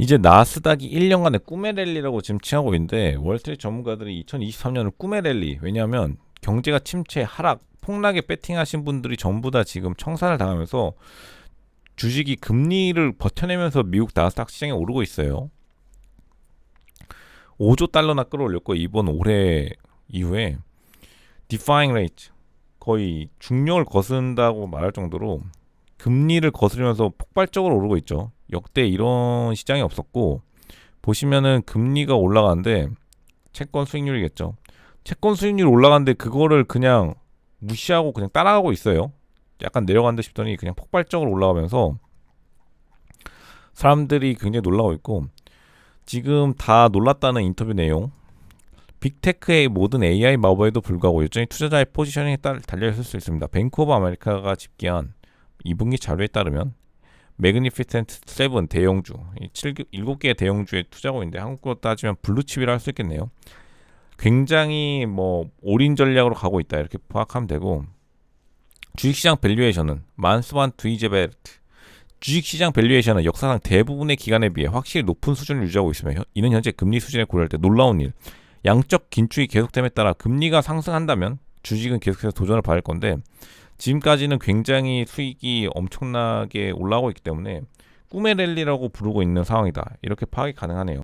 이제 나스닥이 1년간의 꿈의 랠리라고 지금 칭하고 있는데 월스트리트 전문가들이 2023년을 꿈의 랠리 왜냐하면 경제가 침체 하락 폭락에 배팅하신 분들이 전부 다 지금 청산을 당하면서 주식이 금리를 버텨내면서 미국 나스닥 시장에 오르고 있어요. 5조 달러나 끌어올렸고 이번 올해 이후에 디파잉 레이트 거의 중력을 거스른다고 말할 정도로 금리를 거스르면서 폭발적으로 오르고 있죠. 역대 이런 시장이 없었고 보시면은 금리가 올라가는데 채권 수익률이겠죠. 채권 수익률이 올라가는데 그거를 그냥 무시하고 그냥 따라가고 있어요. 약간 내려간다 싶더니 그냥 폭발적으로 올라가면서 사람들이 굉장히 놀라고 있고 지금 다 놀랐다는 인터뷰 내용 빅테크의 모든 AI 마법에도 불구하고 여전히 투자자의 포지셔닝에 달려있을 수 있습니다. 뱅크 오브 아메리카가 집계한 2분기 자료에 따르면 매그니피센트 7 대형주, 이 7, 7개의 대형주에 투자하고 있는데 한국으로 따지면 블루칩이라 할 수 있겠네요. 굉장히 뭐 올인 전략으로 가고 있다 이렇게 파악하면 되고 주식시장 밸류에이션은 만스반 드이제베르트. 주식시장 밸류에이션은 역사상 대부분의 기간에 비해 확실히 높은 수준을 유지하고 있으며 현- 이는 현재 금리 수준에 고려할 때 놀라운 일. 양적 긴축이 계속됨에 따라 금리가 상승한다면 주식은 계속해서 도전을 받을 건데 지금까지는 굉장히 수익이 엄청나게 올라오고 있기 때문에 꿈의 랠리라고 부르고 있는 상황이다. 이렇게 파악이 가능하네요.